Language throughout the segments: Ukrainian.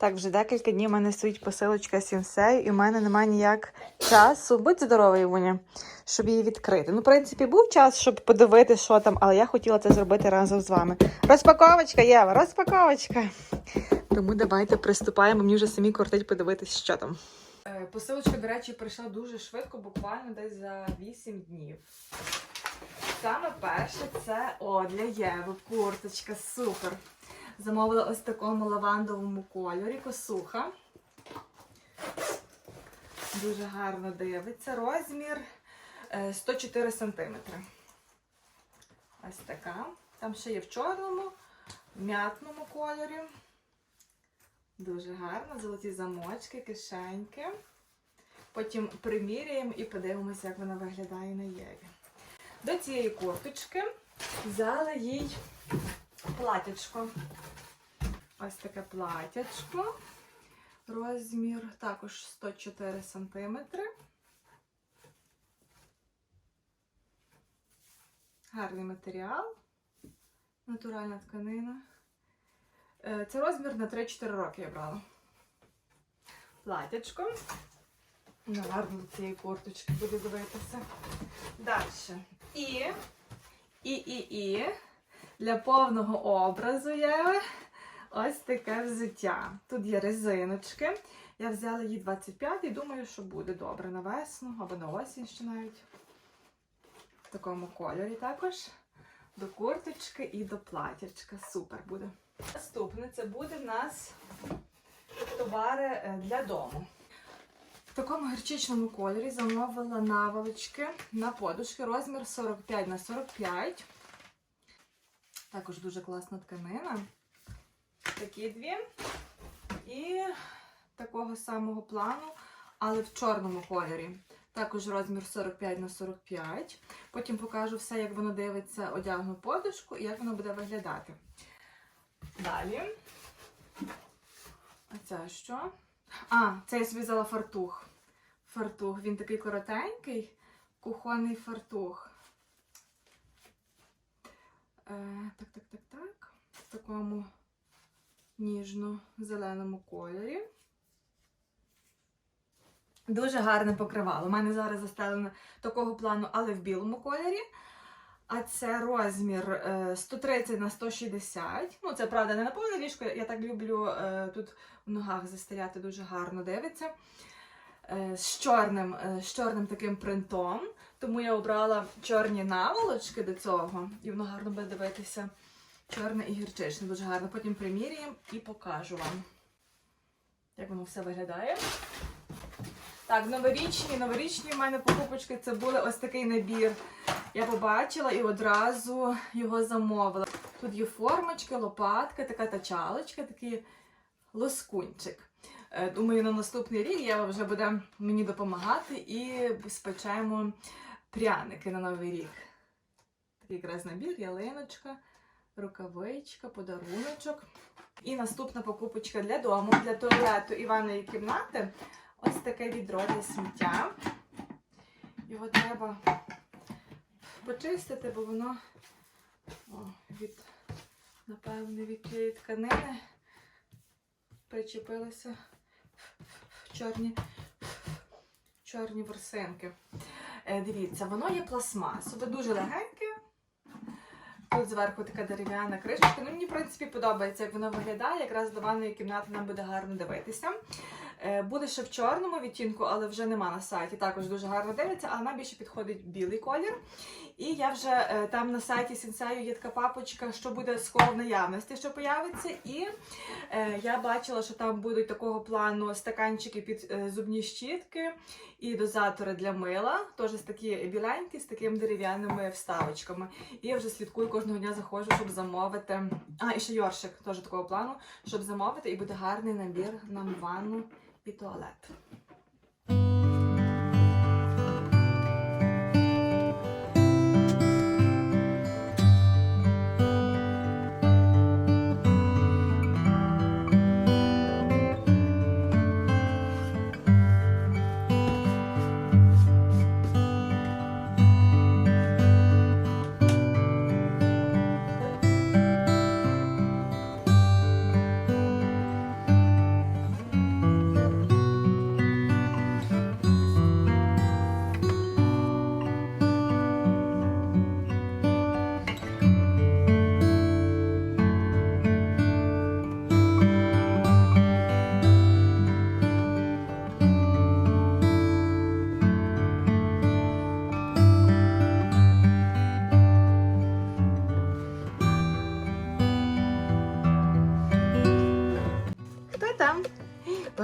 Так, вже декілька днів у мене стоїть посилочка Сінсей, і в мене немає ніяк часу. Будь здоровий, Уня, щоб її відкрити. Ну, в принципі, був час, щоб подивитися, що там, але я хотіла це зробити разом з вами. Розпаковочка, Єва, розпаковочка. Тому давайте приступаємо. Мені вже самі кортить подивитись, що там. Е, Посилочка, до речі, прийшла дуже швидко, буквально десь за 8 днів. Саме перше це о, для Єви курточка, супер. Замовила ось такому лавандовому кольорі, косуха. Дуже гарно дивиться. Розмір е, 104 см. Ось така. Там ще є в чорному, м'ятному кольорі. Дуже гарно, золоті замочки, кишеньки. Потім приміряємо і подивимося, як вона виглядає на Єві. До цієї курточки взяла їй платячко. Ось таке платячко. Розмір також 104 см. Гарний матеріал. Натуральна тканина. Е, Це розмір на 3-4 роки я брала. Платячко. Ну, гарно цієї курточки буде дивитися. Далі. І, і, і, і для повного образу Єви ось таке взуття. Тут є резиночки. Я взяла її 25 і думаю, що буде добре на весну або на осінь ще навіть. В такому кольорі також. До курточки і до платячка. Супер буде. Наступне це буде в нас товари е, для дому. В такому гірчичному кольорі замовила наволочки на подушки, розмір 45 на 45. Також дуже класна тканина. Такі дві. І такого самого плану, але в чорному кольорі. Також розмір 45 на 45. Потім покажу все, як воно дивиться, одягну подушку і як воно буде виглядати. Далі. А це що? А, це я собі взяла фартух. Фартух. Він такий коротенький, кухонний фартух. Е, так, так, так, так. В такому ніжно-зеленому кольорі. Дуже гарне покривало. У мене зараз застелено такого плану, але в білому кольорі. А це розмір е, 130 на 160. Ну, це правда не на повне ліжко. Я так люблю е, тут в ногах застряти дуже гарно дивиться. Е, З чорним, е, з чорним таким принтом. Тому я обрала чорні наволочки до цього, і воно гарно буде дивитися. Чорне і гірчичне, дуже гарно. Потім приміряємо і покажу вам, як воно все виглядає. Так, новорічні, новорічні в мене покупочки це були ось такий набір. Я побачила і одразу його замовила. Тут є формочки, лопатка, така тачалочка, такий лоскунчик. Е, Думаю, на наступний рік Єва вже буде мені допомагати і спечемо пряники на новий рік. Такий якраз набір, ялиночка, рукавичка, подаруночок. І наступна покупочка для дому, для туалету і ванної кімнати. Ось таке відро для сміття. Його треба почистити, бо воно о, від, напевне, від тієї тканини причепилося в чорні, чорні ворсинки. Е, дивіться, воно є пластмасове, дуже легеньке. Тут зверху така дерев'яна кришечка. Ну, мені, в принципі, подобається, як воно виглядає. Якраз до ванної кімнати нам буде гарно дивитися. Е, Буде ще в чорному відтінку, але вже нема на сайті. Також дуже гарно дивиться, а нам більше підходить білий колір. І я вже е, там на сайті Сінсею є така папочка, що буде скоро в наявності, що появиться. І е, я бачила, що там будуть такого плану стаканчики під е, зубні щітки і дозатори для мила. Теж такі біленькі, з такими дерев'яними вставочками. І я вже слідкую кожного дня заходжу, щоб замовити. А, і ще Йоршик теж такого плану, щоб замовити, і буде гарний набір нам в ванну і туалет.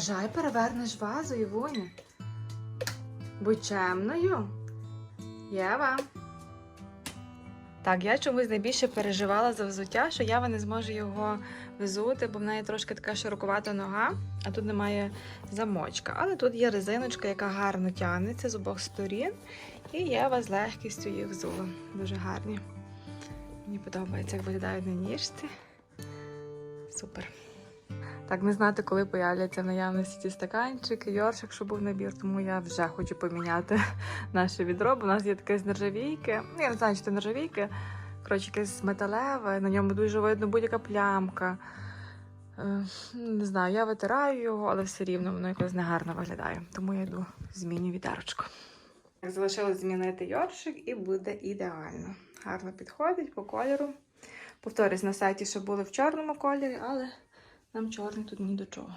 Бажай перевернеш вазу, Івуня. Будь чемною. Єва. Так, я чомусь найбільше переживала за взуття, що Ява не зможе його взути, бо в неї трошки така широкувата нога, а тут немає замочка. Але тут є резиночка, яка гарно тягнеться з обох сторін. І Єва з легкістю їх взула. Дуже гарні. Мені подобається, як виглядають на ніжці. Супер. Так, не знати, коли появляться в наявності ці стаканчики, йоршик, щоб був набір, тому я вже хочу поміняти наше відро, бо у нас є таке з нержавійки. Ну, я не знаю, чи це нержавійки. Коротше, якесь металеве, на ньому дуже видно будь-яка плямка. Е, Не знаю, я витираю його, але все рівно воно якось негарно виглядає. Тому я йду зміню відерочку. Так, залишилось змінити йоршик і буде ідеально. Гарно підходить по кольору. Повторюсь, на сайті ще були в чорному кольорі, але нам чорний тут ні до чого.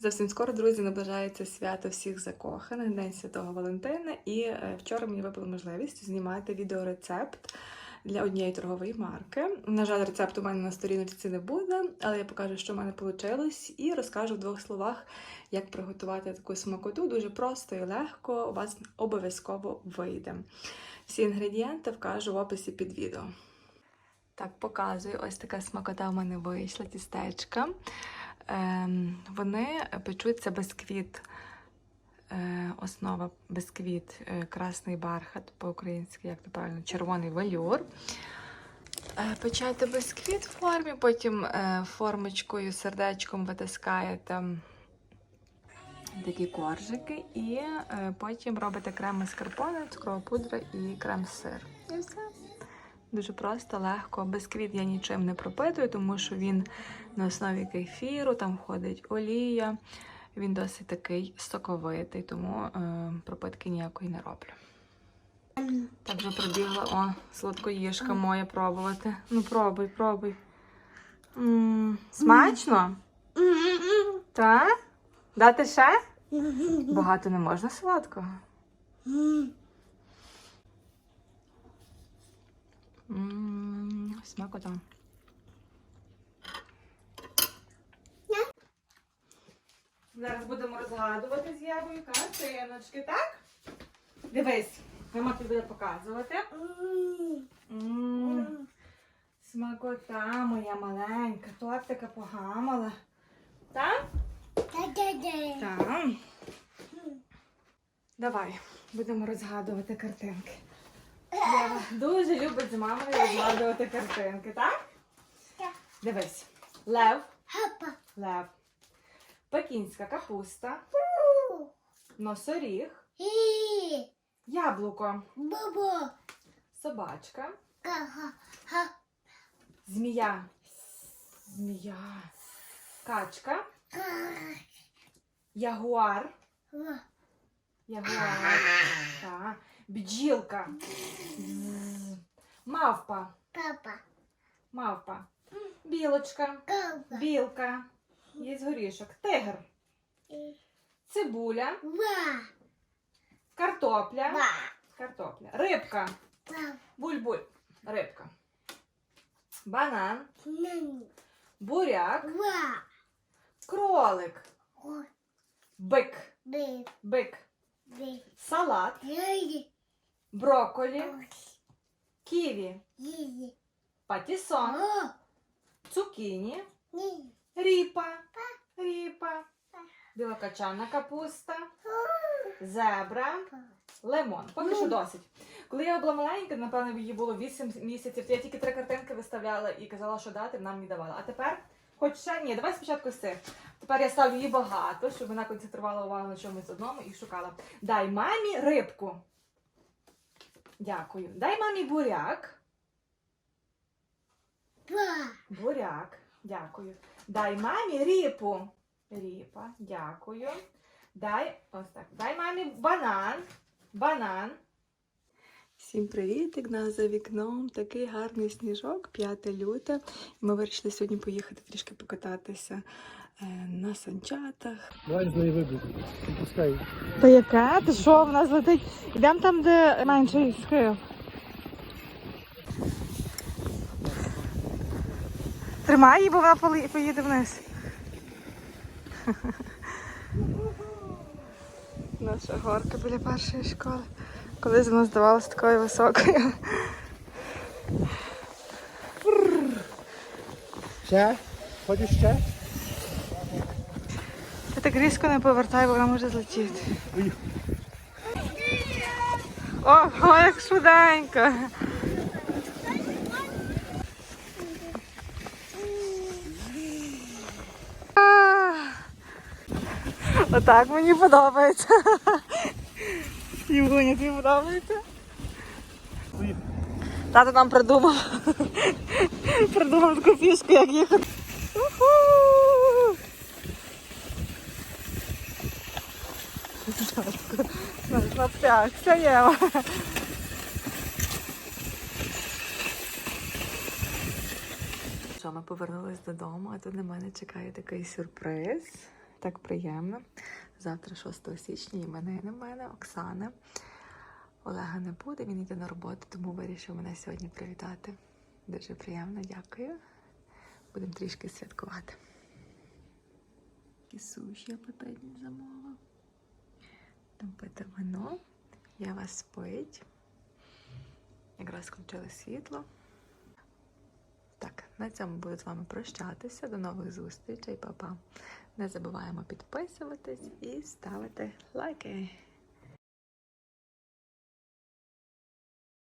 Зовсім скоро, друзі, наближається свято всіх закоханих, День Святого Валентина. І е, вчора мені випала можливість знімати відеорецепт для однієї торгової марки. На жаль, рецепту у мене на сторіночці не буде, але я покажу, що в мене вийшло, і розкажу в двох словах, як приготувати таку смакоту. Дуже просто і легко. У вас обов'язково вийде. Всі інгредієнти вкажу в описі під відео. Так, показую. Ось така смакота в мене вийшла, тістечка. Ем, вони печуться бисквіт. Е, основа бисквіт, е, красний бархат по-українськи, як то правильно, червоний валюр. Е, печете бисквіт в формі, потім е, формочкою, сердечком витискаєте такі коржики, і е, потім робите крем маскарпоне, цукрова пудра і крем-сир. І все. Дуже просто, легко. Бисквіт я нічим не пропитую, тому що він на основі кефіру, там входить олія. Він досить такий соковитий, тому е, пропитки ніякої не роблю. Так вже прибігла, о, сладкоїжка моя пробувати. Ну, пробуй, пробуй. м смачно? Так? Дати ще? Багато не можна солодкого. М, Смакота. Зараз будемо розгадувати з Євою картиночки, так? Дивись, мама тобі буде показувати. М, Смакота моя маленька, тортика погамала. Так? Так. Давай, будемо розгадувати картинки. Єва дуже любить з мамою розгадувати картинки, так? Так. Дивись. Лев. Лев. Пекінська капуста. Носоріг. Яблуко. Собачка. Змія. Змія. Качка. Ягуар. Ягуар. Так. Бджілка. Мавпа. Мавпа. Білочка. Білка. Є горішок. Тигр. Цибуля. Картопля. Картопля. Рибка. Буль-буль. Рибка. Банан. Буряк. Кролик. Бик. Бик. Салат. Брокколі. Ківі. Патісон. Цукіні. Ріпа. Ріпа. Білокачана капуста. Зебра. Лимон. Поки що досить. Коли я була маленька, напевно, їй було 8 місяців, я тільки три картинки виставляла і казала, що дати, нам не давала. А тепер, хоч ще ні, давай спочатку з цих. Тепер я ставлю їй багато, щоб вона концентрувала увагу на чомусь одному і шукала. Дай мамі рибку. Дякую. Дай мамі буряк. Буряк. Дякую. Дай мамі ріпу. Ріпа. Дякую. Дай ось так. Дай мамі банан. Банан. Всім привітик! Нас за вікном такий гарний сніжок, 5 люте. Ми вирішили сьогодні поїхати трішки покататися е, на санчатах. Давай з неї. Пускай. Та яке? Ти що, в нас летить? Йдемо там, де менший схил. Тримай її, бо вона поїде вниз. Наша горка біля першої школи. Колись вона здавалася такою високою. Ще? Хочеш ще? Ти так різко не повертай, бо вона може злетіти. Ой. Ого, як швиденько. Отак мені подобається. Євгоня, тобі подобається? Тато нам придумав. Придумав таку фішку, як їхати. Напрягся, Єва. Що, ми повернулись додому, а тут на мене чекає такий сюрприз. Так приємно. Завтра, 6 січня, іменини в мене, Оксана. Олега не буде, він йде на роботу, тому вирішив мене сьогодні привітати. Дуже приємно, дякую. Будемо трішки святкувати. І суші апетитні замовив. Там пити вино. Я вас спить. Якраз включили світло. На цьому буду з вами прощатися. До нових зустрічей, Па-па. Не забуваємо підписуватись і ставити лайки.